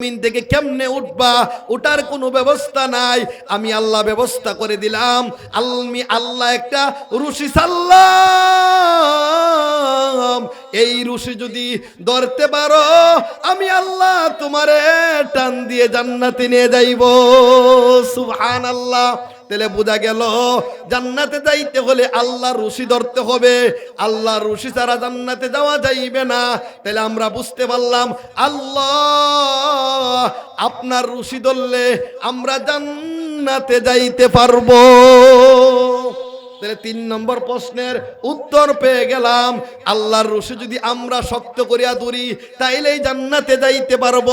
জমিন থেকে কেমনে উঠবা? ওটার কোনো ব্যবস্থা নাই। আমি আল্লাহ ব্যবস্থা করে দিলাম। আলমি আল্লাহ একটা রুশি সাল্লাম এই রুশি যদি ধরতে পারো, আমি আল্লাহ তোমারে টান দিয়ে জান্নাতে নিয়ে যাইব। সুহান আল্লাহ তাহলে বোঝা গেল, জান্নাতে যাইতে হলে আল্লাহ রুশি ধরতে হবে। আল্লাহ রুশি ছাড়া জান্নাতে যাওয়া যাইবে না। তাহলে আমরা বুঝতে পারলাম, আল্লাহ আপনার রুশি ধরলে আমরা জান্নাতে যাইতে পারব। তাহলে তিন নম্বর প্রশ্নের উত্তর পেয়ে গেলাম। আল্লাহর রশি যদি আমরা শক্ত করিয়া ধরি, তাইলেই জান্নাতে যাইতে পারব।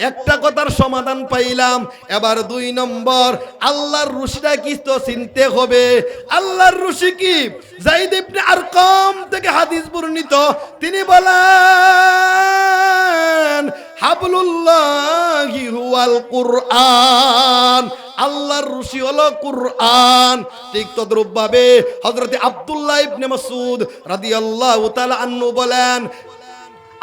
একটা কথার সমাধান পাইলাম। এবার দুই নম্বর, আল্লাহর রুশিটা কি তো চিনতে হবে। আল্লাহর রশি কি? জাইদ ইবনে আরকাম থেকে হাদিস বর্ণিত, তিনি বলেন, হাবলুল্লাহি হুয়াল কুরআন, আল্লাহর রুশি হলো কুরআন। ঠিক তদ্রূপভাবে হযরতে আব্দুল্লাহ ইবনে মাসউদ রাদিয়াল্লাহু তাআলা আনহু বলেন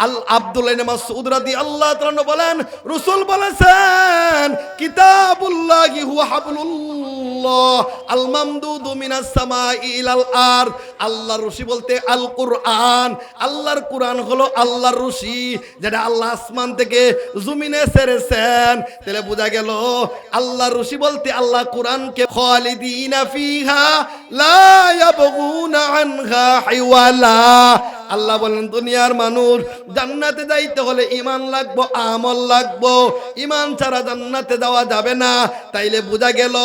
আল ইবনে মাসউদ রাদিয়াল্লাহু তাআলা বলেন, রাসূল বলেছেন, কিতাবুল্লাহি হুয়া হাবলুল্লাহ, আল মামদুদু মিনাস সামাই ইলাল আরদ। আল্লাহর রশি বলতে আল কুরআন। আল্লাহর কুরআন হলো আল্লাহর রশি, যেটা আল্লাহ আসমান থেকে জমিনে ছেড়েছেন তাহলে বোঝা গেল, আল্লাহর রশি বলতে আল্লাহ কুরআনকে খালিদিনা ফিহা লা ইয়াবগুনা আনহা হিওয়ালা। আল্লাহ বলেন, দুনিয়ার মানুষ, জান্নাতে যাইতে হলে ইমান লাগবো, আমল লাগবো। ইমান ছাড়া জান্নাতে যাওয়া যাবে না। তাইলে বোঝা গেল,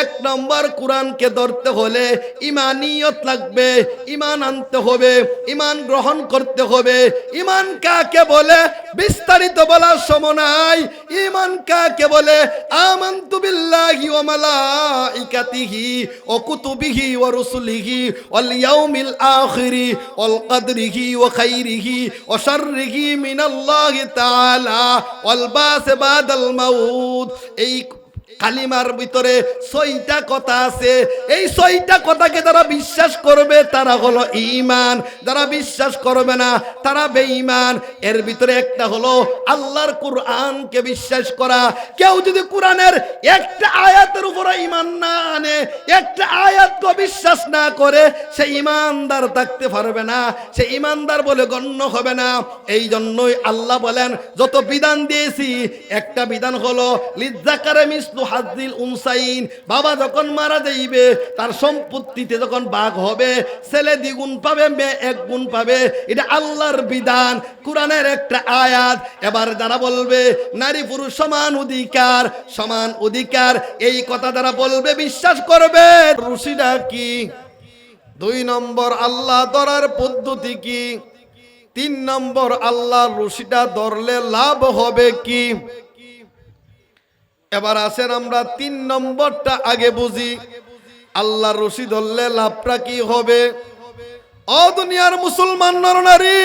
এক নম্বর কোরআনকে ধরতে হলে ইমানিয়ত লাগবে ইমান আনতে হবে ইমান গ্রহণ করতে হবে। ইমান কাকে বলে? বিস্তারিত বলার সময় নাই। ইমান কাকে বলে? আমান্তু বিল্লাহি ওয়া মালাইকাতিহি ওয়া কুতুবিহি ওয়া রুসুলিহি ওয়াল ইয়াউমিল আখিরি ওয়াল কদরিহি ওয়া খাইরিহি ওয়া শাররিহি মিনাল্লাহি তাআলা ওয়াল বাস বাদাল মাউত এই কালিমার ভিতরে ছয়টা কথা আছে। এই ছয়টা কথাকে যারা বিশ্বাস করবে, তারা হলো ঈমান। যারা বিশ্বাস করবে না, তারা বেঈমান। এর ভিতরে একটা হলো আল্লাহর কোরআনকে বিশ্বাস করা। কেউ যদি কোরআনের একটা আয়াতের উপরে ঈমান না আনে, একটা আয়াতকে বিশ্বাস না করে, সে ইমানদার থাকতে পারবে না, সে ইমানদার বলে গণ্য হবে না। এই জন্যই আল্লাহ বলেন, যত বিধান দিয়েছি, একটা বিধান হলো, লিজ্জাকারে মিসলু বাবা যখন মারা যাইবে, তার সম্পত্তিতে যখন বাঘ হবে, ছেলে দ্বিগুণ পাবে, মেয়ে এক গুণ পাবে, এটা আল্লাহর বিধান, কোরআনের একটা আয়াত। এবার যারা বলবে, নারী পুরুষ সমান অধিকার সমান অধিকার, এই কথা যারা বলবে, বিশ্বাস করবে। রুশিটা কি? দুই নম্বর আল্লাহ ধরার পদ্ধতি কি? তিন নম্বর আল্লাহর রশিটা ধরলে লাভ হবে কি? এবার আসেন আমরা তিন নম্বরটা আগে বুঝি। আল্লাহর রশি ধরলে লাভটা কি হবে? ও দুনিয়ার মুসলমান নরনারী,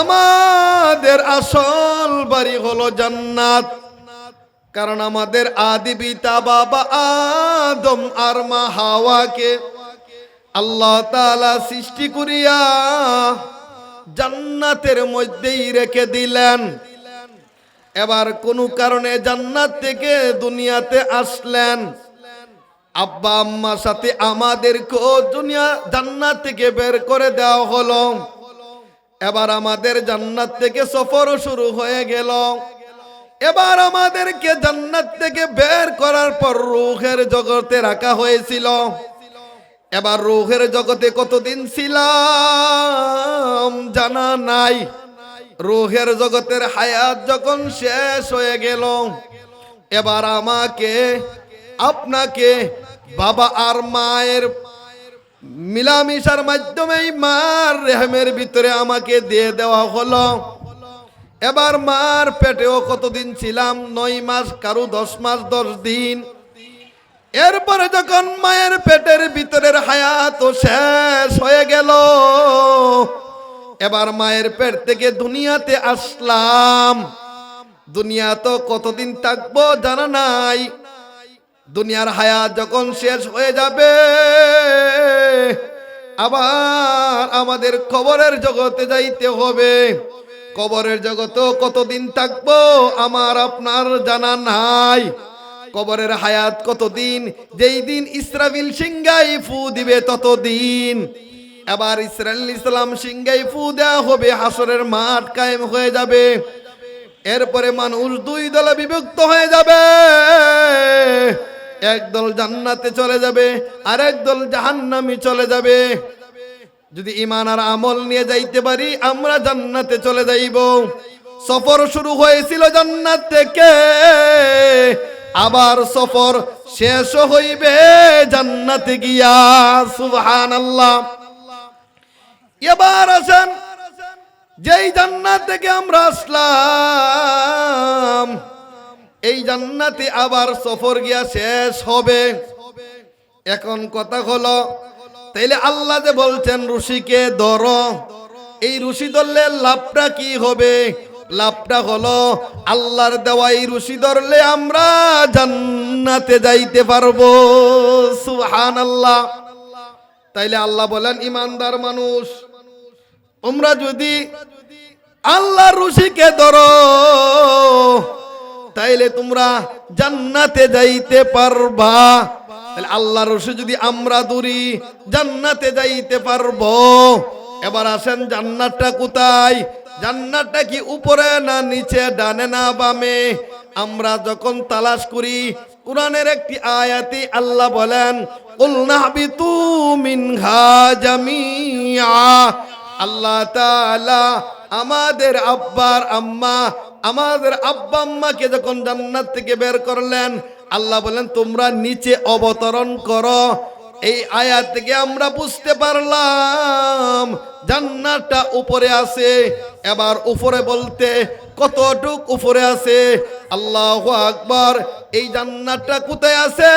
আমাদের আসল বাড়ি হলো জান্নাত। কারণ আমাদের আদি পিতা বাবা আদম আর মা হাওয়াকে আল্লাহ তাআলা সৃষ্টি করিয়া জান্নাতের মধ্যেই রেখে দিলেন। এবার কোনো কারণে জান্নাত থেকে দুনিয়াতে আসলেন। আব্বা আম্মার সাথে আমাদেরকেও দুনিয়া জান্নাত থেকে বের করে দেওয়া হলো। এবার আমাদের জান্নাত থেকে সফরও শুরু হয়ে গেল। এবার আমাদেরকে জান্নাত থেকে বের করার পর রুহের জগতে রাখা হয়েছিল। এবার রুহের জগতে কতদিন ছিলাম জানা নাই। রুহের জগতের হায়াত যখন শেষ হয়ে গেল, এবার আমাকে, আপনাকে, বাবা আর মায়ের মিলামিশার মাধ্যমেই মার রেহমের ভিতরে আমাকে দিয়ে দেওয়া হলো। এবার মার পেটেও কতদিন ছিলাম? নয় মাস, কারও দশ মাস, দশ দিন। এরপরে যখন মায়ের পেটের ভিতরের হায়াত শেষ হয়ে গেল এবার মায়ের পেট থেকে দুনিয়াতে আসলাম। দুনিয়া তো কতদিন থাকব জানা নাই। দুনিয়ার হায়াত যখন শেষ হয়ে যাবে, আবার আমাদের খবরের জগতে যাইতে হবে। কবরের জগতে কতদিন থাকব আমার আপনার জানা নাই। কবরের হায়াত কতদিন, যেই দিন ইসরাফিল সিংগাই ফু দিবে ততদিন। এবার ইসরাইল ইসলাম সিংগাই ফু দেওয়া হবে, হাসরের মাঠ কায়েম হয়ে যাবে। এরপরে মানুষ দুই দলে বিভক্ত হয়ে যাবে। একদল জান্নাতে চলে যাবে আর একদল জাহান্নামি চলে যাবে। যদি ইমান আর আমল নিয়ে যাইতে পারি, আমরা জান্নাতে চলে যাইব। সফর শুরু হয়েছিল জান্নাত থেকে। আবার সফর শেষ হইবে জান্নাতে গিয়া, সুবহানাল্লাহ। এবার আসেন, যেই জান্নাত থেকে আমরা আসলাম, এই জান্নাতে আবার সফর গিয়া শেষ হবে। এখন কথা হলো, তাইলে আল্লাহ যে বলছেন, ঋষিকে ধর। এই ঋষি ধরলে লাভটা কি হবে? লাভটা হলো, আল্লাহর দেওয়া এই ঋষি ধরলে আমরা জান্নাতে যাইতে পারব। সুহান আল্লাহ তাইলে আল্লাহ বলেন, ইমানদার মানুষ তোমরা যদি আল্লাহর ঋষিকে ধরো, তাইলে তোমরা জান্নাতে যাইতে পারবা। তাহলে আল্লাহর রসে যদি আমরা দূরি জান্নাতে যাইতে পারব। এবার আসেন, জান্নাতটা কোথায়? জান্নাতটা কি উপরে না নিচে, ডানে না বামে? আমরা যখন তালাশ করি, কোরআনের একটি আয়াতি আল্লাহ বলেন উল্লাহ উলনাহবিতু মিনহা জামিয়া আল্লাহ তাআলা আমাদের আব্বার আম্মা, আমাদের আব্বা আম্মাকে যখন জান্নাত থেকে বের করলেন, আল্লাহ বলেন, তোমরা নিচে অবতরণ করো। এই আয়াত থেকে আমরা বুঝতে পারলাম, জান্নাতটা উপরে আছে। এবার উপরে বলতে কতটুক উপরে আছে? আল্লাহ আকবার, এই জান্নাতটা কোথায় আছে?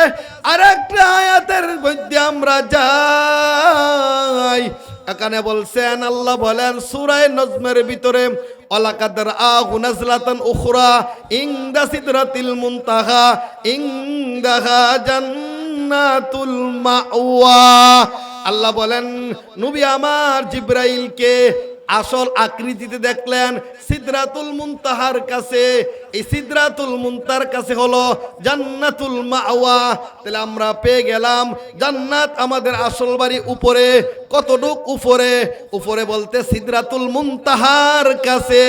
আর একটা আয়াতের মধ্যে আমরা যাই। এখানে বলছেন, আল্লাহ বলেন, সুরায় নজমের ভিতরে অলাকাদার আহু নাজলাতান উখরা ইংদা সিদরাতিল মুনতাহা ইংদাহা জান্নাতুল মাওয়া। আল্লাহ বলেন, নবী আমার জিব্রাইলকে আসল আকৃতিতে দেখলেন, সিদরাতুল মুনতাহার কাছে এই সিদরাতুল মুনতার কাছে হলো জান্নাতুল মাওয়া। তাহলে আমরা পেয়ে গেলাম জান্নাত আমাদের আসল বাড়ি উপরে। কতটুক উপরে? উপরে বলতে সিদ্রাতুল মুনতাহার কাছে।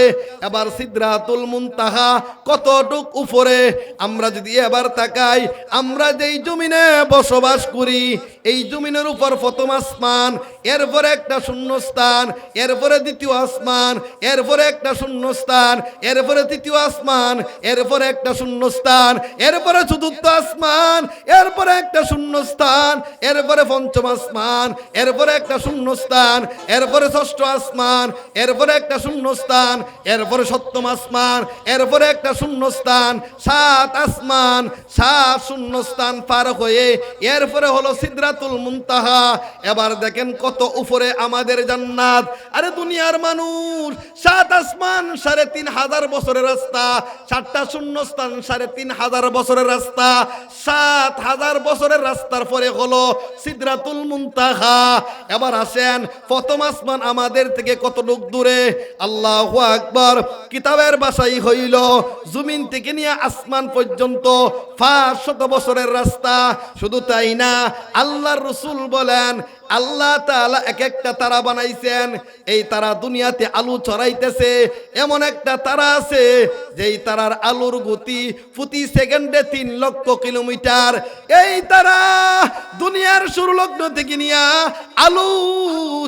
এবার সিদ্রাতুল মুনতাহা কতটুক উপরে? আমরা যদি এবার তাকাই, আমরা যেই জমিনে বসবাস করি, এই জমিনের উপর প্রথম আসমান, এরপরে একটা শূন্যস্থান, এরপরে দ্বিতীয় আসমান, এরপরে একটা শূন্যস্থান, এরপরে তৃতীয় আসমান এরপরে একটা শূন্যস্থান, এরপরে চতুর্থ আসমান, এরপরে একটা শূন্যস্থান, এরপরে পঞ্চম আসমান, এরপরে একটা শূন্যস্থান, এরপরে ষষ্ঠ আসমান, এরপরে একটা শূন্যস্থান, এরপরে সপ্তম আসমান, এরপরে একটা শূন্যস্থান, সাত আসমান, সাত শূন্যস্থান পার হয়ে এরপরে হলো সিদ্রাতুল মুনতাহা। এবার দেখেন কত উপরে আমাদের জান্নাত। আরে দুনিয়ার মানুষ, সাত আসমান সাড়ে তিন হাজার বছরের রাস্তা সাতটা শূন্যস্থান, সাড়ে তিন হাজার বছরের রাস্তা, সাত হাজার বছরের রাস্তার পরে হলো সিদ্রাতুল মুনতাহা। এবার আসেন, প্রথম আসমান আমাদের থেকে কতটুক দূরে? আল্লাহ আকবর। কিতাবের বাসাই হইল, জমিন থেকে নিয়ে আসমান পর্যন্ত পাঁচ শত বছরের রাস্তা। শুধু তাই না, আল্লাহর রসুল বলেন আল্লাহ তাআলা এক একটা তারা বানাইছেন। এই তারা দুনিয়াতে আলু ছড়াইতেছে। এমন একটা তারা আছে, যেই তারার আলুর গতি প্রতি সেকেন্ডে তিন লক্ষ কিলোমিটার। এই তারা দুনিয়ার শুরু লগ্ন থেকে নিয়া আলু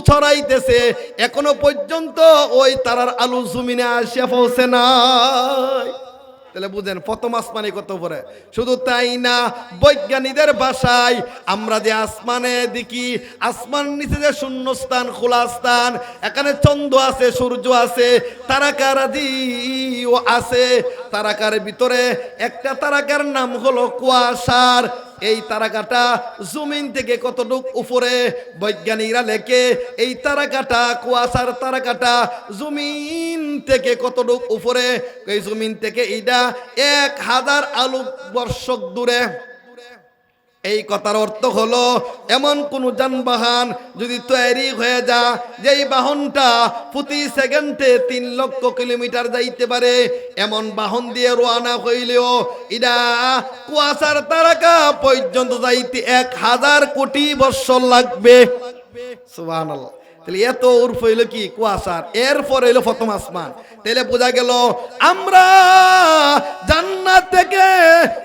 ছড়াইতেছে। এখনও পর্যন্ত ওই তারার আলু জমিনে আসে পৌঁছে নাই। তাহলে বুঝেন, প্রথম আসমানে কত পরে শুধু তাই না, বৈজ্ঞানিকদের ভাষায় আমরা যে আসমানে দেখি, আসমান নিচে যে শূন্যস্থান খোলা স্থান এখানে চন্দ্র আছে, সূর্য আছে তারাকারাদিও আছে। তারাকার ভিতরে একটা তারাকার নাম হলো কুয়াশার এই তারাকাটা জমিন থেকে কতটুক উপরে বৈজ্ঞানিকরা লেখে, এই তারাকাটা কুয়াশার তারাকাটা জমিন থেকে কতটুক উপরে? এই জমিন থেকে এইটা এক হাজার আলু বর্ষক দূরে। এই কথার অর্থ হলো, এমন কোন যানবাহন যদি তৈরি হয়ে যা যেই বাহনটা প্রতি সেকেন্ডে তিন লক্ষ কিলোমিটার যাইতে পারে, এমন বাহন দিয়ে রোয়ানা হইলেও ইডা কুয়াশার তারাকা পর্যন্ত যাইতে এক হাজার কোটি বৎসর লাগবে। সুবহানাল্লাহ। তাহলে এত উর্ফ হইল কি? কুয়াশার। এরপর হইল প্রথম আসমান। তাহলে বোঝা গেল, আমরা জান্নাত থেকে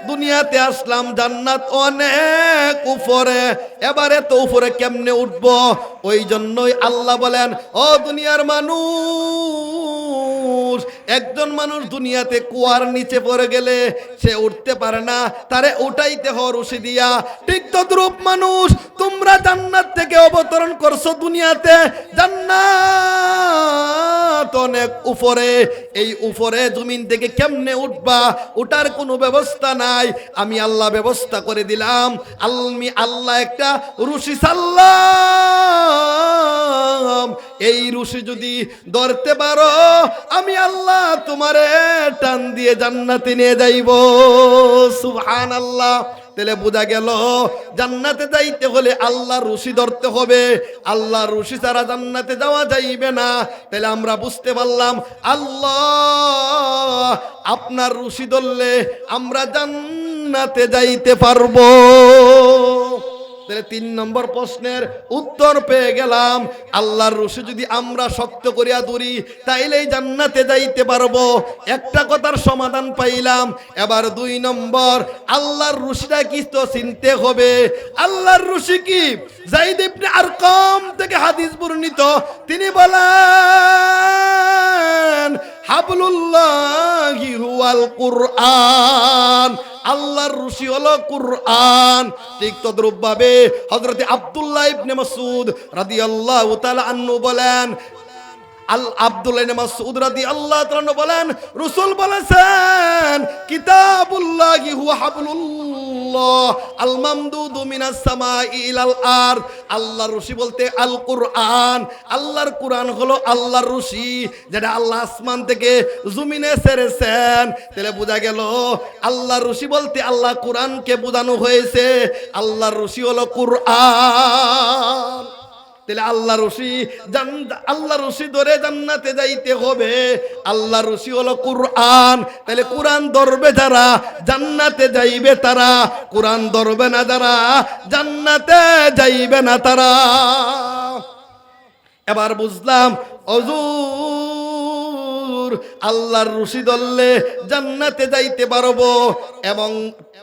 দুনিয়াতে আসলাম। জান্নাত অনেক উপরে। এবারে এত উপরে কেমনে উঠব? ওই জন্যই আল্লাহ বলেন, ও দুনিয়ার মানুষ, একজন মানুষ দুনিয়াতে কুয়ার নিচে পড়ে গেলে সে উঠতে পারে না। তারে উঠাইতে হয় রশি দিয়া। ঠিক তদ্রূপ মানুষ, তোমরা জান্নাত থেকে অবতরণ করছ দুনিয়াতে। জান্নাত। অনেক উপরে, এই উপরে জমিন থেকে কেমনে উঠবা? ওটার কোনো ব্যবস্থা নাই। আমি আল্লাহ ব্যবস্থা করে দিলাম। আমি আল্লাহ একটা রুশি সাল্লাম এই রুশি যদি ধরতে পারো, আমি আল্লাহ তোমারে টান দিয়ে জান্নাতে নিয়ে যাইব। সুবহান আল্লাহ তাহলে বোঝা গেল, জান্নাতে যাইতে হলে আল্লাহ রশি ধরতে হবে। আল্লাহ রশি ছাড়া জান্নাতে যাওয়া যাইবে না। তাহলে আমরা বুঝতে পারলাম আল্লাহ আপনার রুশি ধরলে আমরা জান্নাতে যাইতে পারব। তাহলে তিন নম্বর প্রশ্নের উত্তর পেয়ে গেলাম। আল্লাহর রশি যদি আমরা শক্ত করিয়া ধরি, তাইলেই জান্নাতে যাইতে পারব। একটা কথার সমাধান পাইলাম। এবার দুই নম্বর, আল্লাহর রশিটা কি তো চিনতে হবে? আল্লাহর রুশি কি? জাইদ ইবনে আরকাম থেকে হাদিস বর্ণিত। তিনি বলেন, হাবলুল্লাহি হুয়াল কুরআন। আল্লাহর রুশি হলো কুরআন। ঠিক তদ্রুপ ভাবে হযরতে আব্দুল্লাহ ইবনে মাসুদ রাদিয়াল্লাহু তাআলা আনহু বলেন আল ইবনে মাসউদ রাদিয়াল্লাহু তাআলা বলেন, রাসূল বলেছেন, কিতাবুল্লাহি হুয়া হাবলুল্লাহ, আল মামদুদু মিনাস সামাই ইলাল আরদ। আল্লাহর রশি বলতে আল কুরআন। আল্লাহর কুরআন হলো আল্লাহর রশি, যেটা আল্লাহ আসমান থেকে জমিনে ছেড়েছেন তাহলে বোঝা গেল, আল্লাহর রশি বলতে আল্লাহ কুরআনকে বোঝানো হয়েছে। আল্লাহর রশি হলো কুরআন। তাহলে আল্লাহ রশি আল্লাহ রশি ধরে জান্নাতে যাইতে হবে। আল্লাহ রশি হলো কুরআন। তাহলে কোরআন ধরবে যারা? জান্নাতে যাইবে তারা। কোরআন ধরবে না যারা? জান্নাতে যাইবে না তারা। এবার বুঝলাম অজুর আল্লাহর রুশি দললে জান্নাতে যাইতে পারব। এবং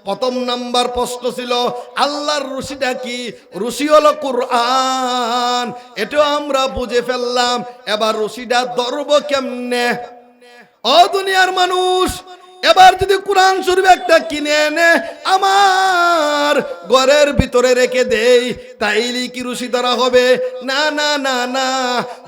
প্রথম নাম্বার প্রশ্ন ছিল, আল্লাহর রুশিটা কি? রুশি হলো কুরআন। এটাও আমরা বুঝে ফেললাম। এবার রুশিটা ধরব কেমনে? ও দুনিয়ার মানুষ এবার যদি কোরআন শরীফ একটা কিনে এনে আমার ঘরের ভিতরে রেখে দেই, তাইলে কি রুশি ধরা হবে? না না না না।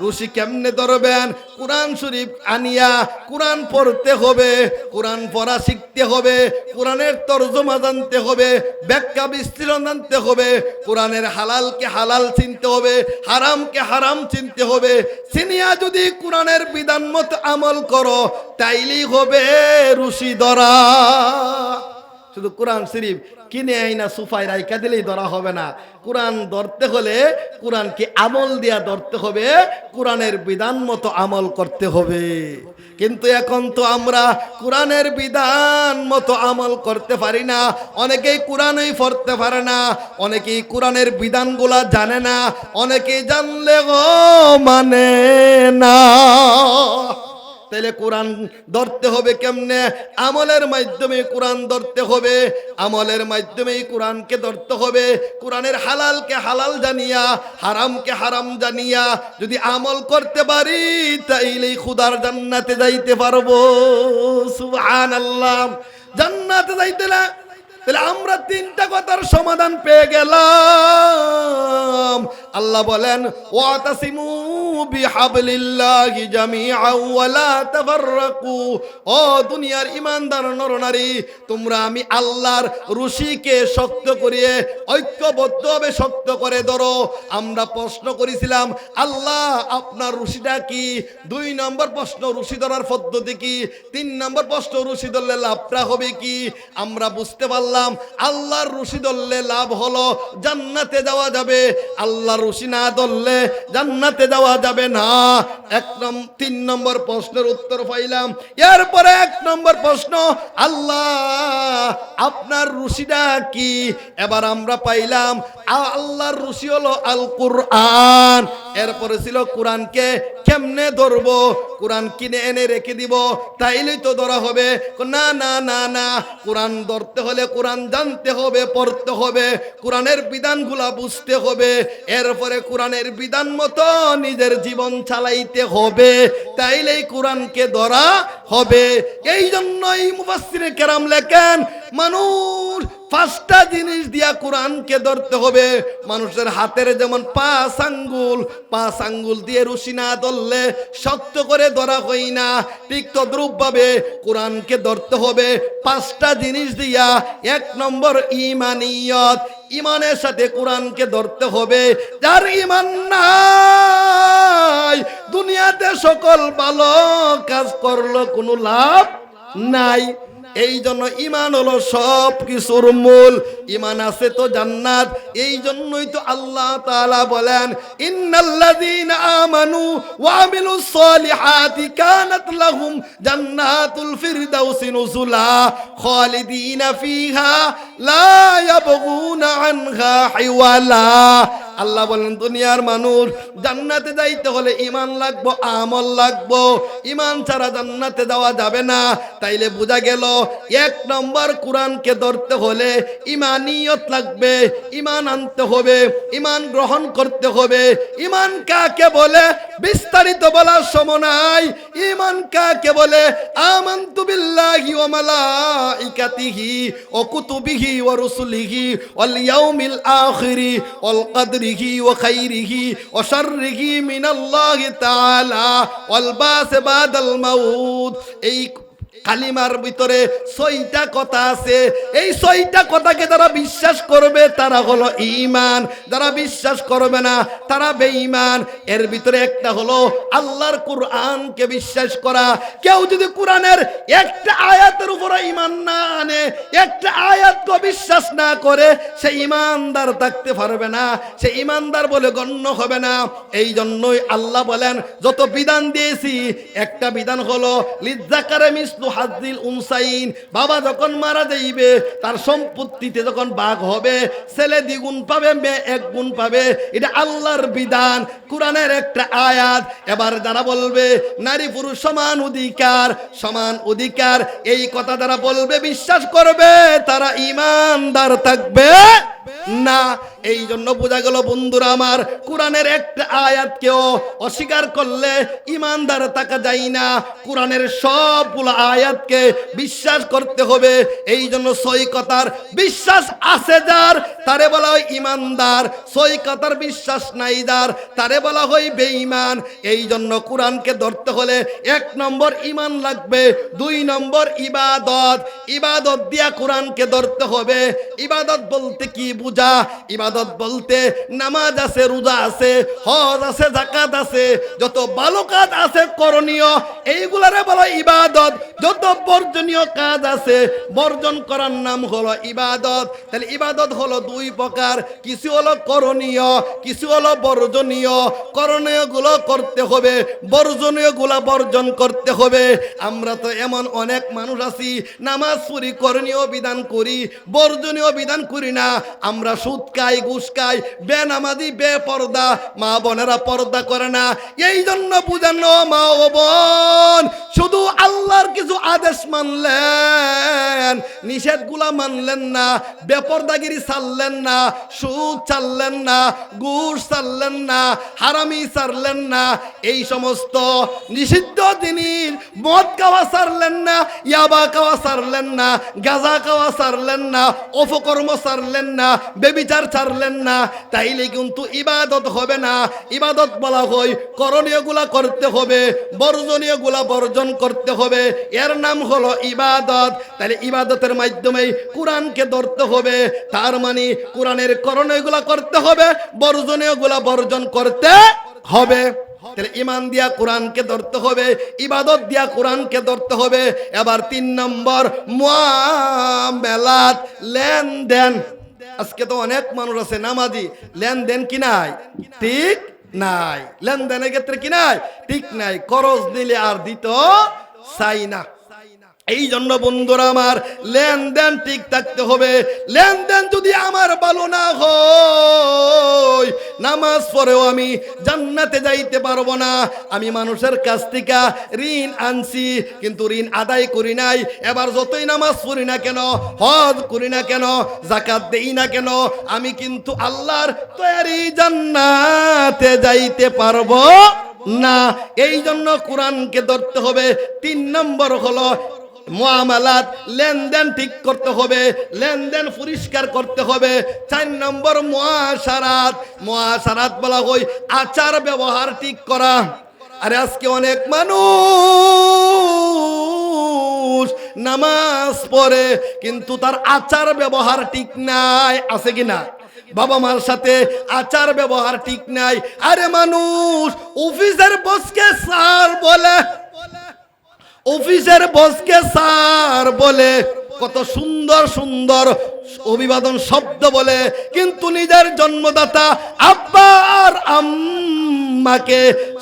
রুশি কেমনে ধরবেন? কোরআন শরীফ আনিয়া কোরআন পড়তে হবে, কোরআন পড়া শিখতে হবে, কোরআনের তর্জমা জানতে হবে, ব্যাখ্যা বিশ্লেষণ জানতে হবে, কোরআনের হালালকে হালাল চিনতে হবে, হারামকে হারাম চিনতে হবে। সিনিয়া যদি কোরআনের বিধান মতো আমল করো, তাইলেই হবে রুশি। ধরা। শুধু কোরআন শরীফ কিনে আইনা সুফাই রাইকা দিলেই ধরা হবে না। কোরআন ধরতে হলে কোরআনকে আমল দিয়া ধরতে হবে, কোরআনের বিধান মতো আমল করতে হবে। কিন্তু এখন তো আমরা কোরআনের বিধান মতো আমল করতে পারি না। অনেকেই কোরআনই পড়তে পারে না, অনেকেই কোরআনের বিধানগুলা জানে না, অনেকেই জানলে গো মানে না। তাহলে কোরআন ধরতে হবে কেমনে? আমলের মাধ্যমে কোরআন ধরতে হবে। আমলের মাধ্যমেই কোরআনকে ধরতে হবে। কোরআনের হালালকে হালাল জানিয়া, হারামকে হারাম জানিয়া যদি আমল করতে পারি, তাইলেই খুদার জান্নাতে যাইতে পারব। সুবহানাল্লাহ। জান্নাতে যাইতে না, তাহলে আমরা তিনটা কথার সমাধান পেয়ে গেলাম। আল্লাহ বলেন ওয়াতাসিমু বিহাবলিল্লাহি জামিআন ওয়ালা তাফাররাকু ও দুনিয়ার ইমানদার নরনারী তোমরা আমি আল্লাহর রশিকে শক্ত করিয়ে ঐক্যবদ্ধভাবে শক্ত করে ধরো। আমরা প্রশ্ন করেছিলাম, আল্লাহ আপনার রশিটা কি? দুই নম্বর প্রশ্ন রশি ধরার পদ্ধতি কি? তিন নম্বর প্রশ্ন রশি ধরলে লাভটা হবে কি? আমরা বুঝতে পারলাম, আল্লাহর রশি ধরলে লাভ হলো জান্নাতে যাওয়া যাবে। আল্লাহর রশি না ধরলে জান্নাতে যাওয়া যাবে না। এক নম তিন নম্বর প্রশ্নের উত্তর পাইলাম। এরপরে এক নম্বর প্রশ্ন আল্লাহ আপনার রশিটা কি? এবার আমরা পাইলাম, আল্লাহর রশি হলো আল কুরআন এরপরে ছিল কোরআনকে কেমনে ধরবো? কোরআন কিনে এনে রেখে দিব, তাইলেই তো ধরা হবে। না না না না, কোরআন ধরতে হলে কোরআন জানতে হবে, পড়তে হবে, কোরআনের বিধানগুলা বুঝতে হবে। এরপরে কোরআনের বিধান মতো নিজের জীবন চালাইতে হবে, তাইলেই কোরআনকে ধরা হবে। এই জন্যই মুফাসসিরে কেরাম লেখেন মানুষ, পাঁচটা জিনিস দিয়া কোরআনকে ধরতে হবে। মানুষের হাতের যেমন পাঁচ আঙ্গুল পাঁচ আঙ্গুল দিয়ে রুশি না ধরলে শক্ত করে ধরা হই না। তদ্রুপ ভাবে কোরআনকে ধরতে হবে। পাঁচটা জিনিস দিয়া এক নম্বর ইমানিয়ত, ইমানের সাথে কোরআনকে ধরতে হবে। যার ইমান নাই, দুনিয়াতে সকল ভালো কাজ করল কোনো লাভ নাই। এই জন্য ইমান হলো সব কিছুর মূল। ইমান আছে তো জান্নাত। এই জন্যই তো আল্লাহ তাআলা বলেন, ইন্নাল্লাযীনা আমানু ওয়া আমিলুস সালিহাতি কানাত লাহুম জান্নাতুল ফিরদাউসি নুজুলা খালিদিনা ফিহা আল্লাহ বলেন, দুনিয়ার মানুষ, জান্নাতে যাইতে হলে ইমান লাগবো, আমল লাগবো। ইমান ছাড়া জান্নাতে যাওয়া যাবে না। তাইলে বোঝা গেল, এক নম্বর কোরআনকে ধরতে হলে ইমানিয়ত লাগবে ইমান আনতে হবে ইমান গ্রহণ করতে হবে। ইমান কাকে বলে? বিস্তারিত বলার সময় নাই। ইমান কাকে বলে? আমান্তু বিল্লাহি ওয়া মালাইকাতিহি ওয়া কুতুবিহি ওয়া রুসুলিহি ওয়াল ইয়াউমিল আখিরি ওয়াল কদরিহি ওয়া খাইরিহি ওয়া শাররিহি মিনাল্লাহি তাআলা ওয়াল বাস বাদাল মাউত। এই কালিমার ভিতরে ছয়টা কথা আছে। এই ছয়টা কথাকে যারা বিশ্বাস করবে, তারা হলো ইমান যারা বিশ্বাস করবে না, তারা বেঈমান। এর ভিতরে একটা হলো আল্লাহর কুরআনকে বিশ্বাস করা। কেউ যদি কোরআনের একটা আয়াতের উপরে ইমান না একটা আয়াতকে বিশ্বাস না করে, সে ইমানদার থাকতে পারবে না, সে ইমানদার বলে গণ্য হবে না। এই জন্যই আল্লাহ বলেন, যত বিধান দিয়েছি, একটা বিধান হলো, লিজ্জাকারে মিসলু হাজিল উনসাইন, বাবা যখন মারা যাইবে, তার সম্পত্তিতে যখন ভাগ হবে, ছেলে দ্বিগুণ পাবে, মেয়ে এক গুণ পাবে, এটা আল্লাহর বিধান। কোরআনের একটা আয়াত, এবার যারা বলবে, নারী পুরুষ সমান অধিকার সমান অধিকার, এই কথা যারা বলবে, বিশ্বাস করবে তারা ইমানদার থাকবে না। এই জন্য বোঝা গেল, বন্ধুরা আমার, কোরআনের একটা আয়াতকেও অস্বীকার করলে ইমানদার থাকা যায় না। কোরআনের সবগুলো আয়াতকে বিশ্বাস করতে হবে এই জন্য সই কথার বিশ্বাস আছে যার, তারে বলা হয় ইমানদার সই কথার বিশ্বাস নাই যার, তারে বলা হয় বেঈমান। এই জন্য কোরআনকে ধরতে হলে এক নম্বর ইমান লাগবে, দুই নম্বর ইবাদত। ইবাদত দিয়া কোরআনকে ধরতে হবে। ইবাদত বলতে কি বুঝা? ইবাদত বলতে নামাজ আছে, রোজা আছে, হজ আছে জাকাত আছে, যত ভালো কাজ আছে করণীয়, এইগুলারে বলা ইবাদত। যত বর্জনীয় কাজ আছে, বর্জন করার নাম হলো ইবাদত। তাহলে ইবাদত হলো দুই প্রকার। কিছু হলো করণীয়, কিছু হলো বর্জনীয়। করণীয়গুলো করতে হবে, বর্জনীয়গুলা বর্জন করতে হবে। আমরা তো এমন অনেক মানুষ আছি, নামাজ পড়ি, করণীয় বিধান করি, বর্জনীয় বিধান করি না। আমরা সুদ ঘুষ খাই বেনামাজি বে পর্দা মা বোনেরা পর্দা করে না। এই জন্য বুঝানো, মা ও বোন, শুধু আল্লাহর কিছু আদেশ মানলেন, নিষেধগুলা মানলেন না, বেপরদাগিরি ছাড়লেন না, সুদ ছাড়লেন না, ঘুষ ছাড়লেন না, হারামি ছাড়লেন না, এই সমস্ত নিষিদ্ধ জিনিস, মদ খাওয়া ছাড়লেন না, ইয়াবা খাওয়া ছাড়লেন না, গাঁজা খাওয়া ছাড়লেন না, অপকর্ম ছাড়লেন না, বেবিচার ছাড়লেন না, তাইলে কিন্তু ইবাদত হবে না। ইবাদত বলা হয় করণীয়গুলা করতে হবে বর্জনীয়গুলা বর্জন করতে হবে। এর নাম হলো ইবাদত। তাহলে ইবাদতের মাধ্যমে কোরআনকে ধরতে হবে। তার মানে কোরআনের করণীয়গুলা করতে হবে বর্জনীয়গুলা বর্জন করতে হবে। তাহলে ইমান দিয়া কোরআনকে ধরতে হবে, ইবাদত দিয়া কোরআনকে ধরতে হবে। এবার তিন নম্বর, মুআমালাত, লেনদেন। আজকে তো অনেক মানুষ আছে, নামাজি। লেনদেন কি নাই? ঠিক নাই। লেনদেনের ক্ষেত্রে কি নাই? ঠিক নাই। করজ নিলে আর দিত চাই না। এই জন্য বন্ধুরা আমার লেনদেন ঠিক থাকতে হবে। লেনদেন যদি আমার ভালো না হয়, নামাজ পড়েও আমি জান্নাতে যাইতে পারব না। আমি মানুষের কাছ থেকে ঋণ আনছি, কিন্তু ঋণ আদায় করি নাই। এবার যতই নামাজ পড়ি না কেন, হজ করি না কেন জাকাত দেই না কেন, আমি কিন্তু আল্লাহর তৈরি জান্নাতে যাইতে পারব না। এই জন্য কোরআনকে ধরতে হবে। তিন নম্বর হলো মুআমালাত লেনদেন ঠিক করতে হবে, লেনদেন পরিষ্কার করতে হবে। চার নম্বর মুআশারাত মুআশারাত বলা হয় আচার ব্যবহার ঠিক করা। আরে আজকে অনেক মানুষ নামাজ পড়ে, কিন্তু তার আচার ব্যবহার ঠিক নাই, আছে কি না? বাবা মার সাথে আচার ব্যবহার ঠিক নাই। আরে মানুষ, অফিসের বসকে স্যার বলে অফিসের বসকে স্যার বলে, কত সুন্দর সুন্দর অভিবাদন শব্দ বলে, কিন্তু নিজের জন্মদাতা আব্বা আর আম্মাকে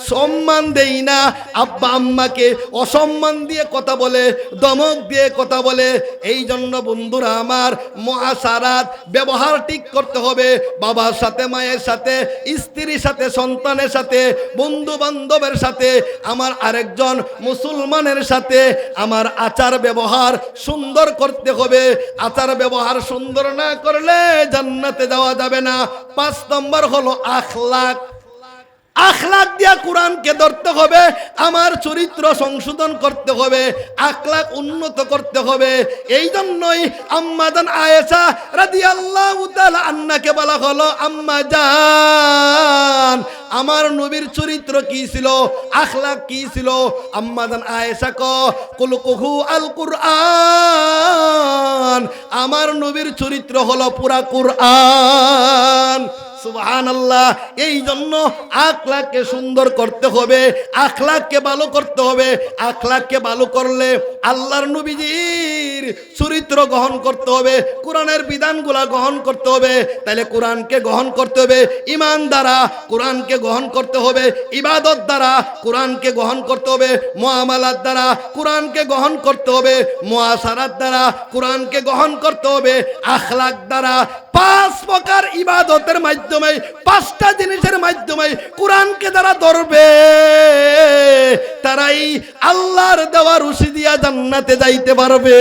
সম্মান দেই না। আব্বা আম্মাকে অসম্মান দিয়ে কথা বলে, দমক দিয়ে কথা বলে। এই জন্য বন্ধুরা আমার মহাসারাত ব্যবহার ঠিক করতে হবে। বাবার সাথে, মায়ের সাথে, স্ত্রীর সাথে, সন্তানের সাথে বন্ধু বান্ধবের সাথে, আমার আরেকজন মুসলমানের সাথে আমার আচার ব্যবহার সুন্দর করতে হবে। আচার ব্যবহার সুন্দর না করলে জান্নাতে যাওয়া যাবে না। পাঁচ নম্বর হলো আখলাক। আখলাক দিয়া কোরআনকে ধরতে হবে, আমার চরিত্র সংশোধন করতে হবে, আখলাক উন্নত করতে হবে। এই জন্যই আম্মাদান আয়েসা রাদি তাআলা আন্নাকে বলা হলো আম্মা জান আমার নবীর চরিত্র কি ছিল, আখলাক কি ছিল? আম্মাদান আয়েসা ক, কুলকুহু আল কুরআন, আমার নবীর চরিত্র হলো পুরা কুরআন। আল্লাহ এই জন্য আখলাককে সুন্দর করতে হবে, আখলাককে ভালো করতে হবে। আখলাককে ভালো করলে আল্লাহর নবীজির চরিত্র গ্রহণ করতে হবে, কোরআনের বিধানগুলা গ্রহণ করতে হবে। তাহলে কোরআনকে গ্রহণ করতে হবে ইমান দ্বারা কোরআনকে গ্রহণ করতে হবে, ইবাদত দ্বারা কোরআনকে গ্রহণ করতে হবে মহামালার দ্বারা কোরআনকে গ্রহণ করতে হবে মোয়াসারাত দ্বারা কোরআনকে গ্রহণ করতে হবে, আখলাক দ্বারা পাঁচ প্রকার ইবাদতের মাধ্যমে পাঁচটা জিনিসের মাধ্যমে কোরআনকে যারা ধরবে, তারাই আল্লাহর দেওয়া রুশি দিয়া জান্নাতে যাইতে পারবে।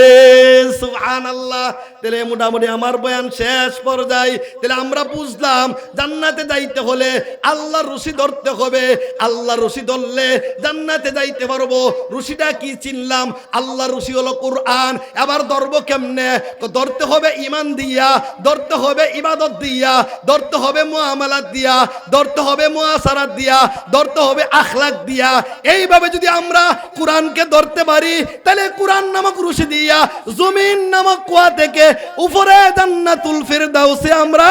সুবহানাল্লাহ। তাহলে মোটামুটি আমার বয়ান শেষ পর্যায়ে, তাহলে আমরা বুঝলাম, জান্নাতে যাইতে হলে আল্লাহর রুশি ধরতে হবে। আল্লাহর রুশি ধরলে জান্নাতে যাইতে পারব। রুশিটা কি চিনলাম? আল্লাহর রুশি হলো কোরআন। এবার ধরবো কেমনে? ধরতে হবে ইমান দিয়া, ধরতে হবে ইবাদত দিয়া, ধরতে হবে মুআমালাত দিয়া, ধরতে হবে মুআসারাত দিয়া, ধরতে হবে আখলাক দিয়া। এইভাবে যদি আমরা কোরআনকে ধরতে পারি, তাহলে কোরআন নামক রুশি দিয়া, জমিন নামক কুয়া থেকে উপরে জান্নাতুল ফিরদাউসে আমরা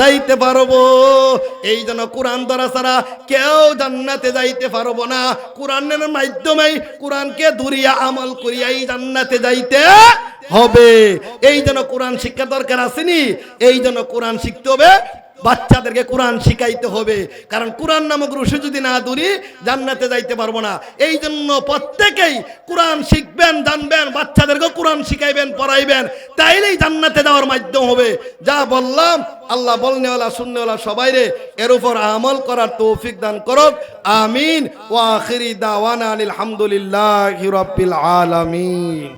যাইতে পারব। এই জন্য কোরআন ধরা ছাড়া কেউ জান্নাতে যাইতে পারব না। কোরআনের মাধ্যমে কোরআনকে ধরিয়া আমল করিয়াই জান্নাতে যাইতে হবে। এই জন্য কোরআন শিক্ষা দরকার আসেনি, এই জন্য কোরআন শিখতে হবে বাচ্চাদেরকে কোরআন শিখাইতে হবে। কারণ কোরআন নামক রুশি যদি না দূরি জান্নাতে যাইতে পারব না। এই জন্য প্রত্যেকেই কোরআন শিখবেন, জানবেন বাচ্চাদেরকে কোরআন শিখাইবেন, পড়াইবেন। তাইলেই জান্নাতে যাওয়ার মাধ্যম হবে। যা বললাম, আল্লাহ বলনেওয়ালা, শুননেওয়ালা সবাই রে, এর উপর আমল করার তৌফিক দান করক। আমিন। ওয়া আখিরি দাওয়ানা আলহামদুলিল্লাহি রাব্বিল আলামিন।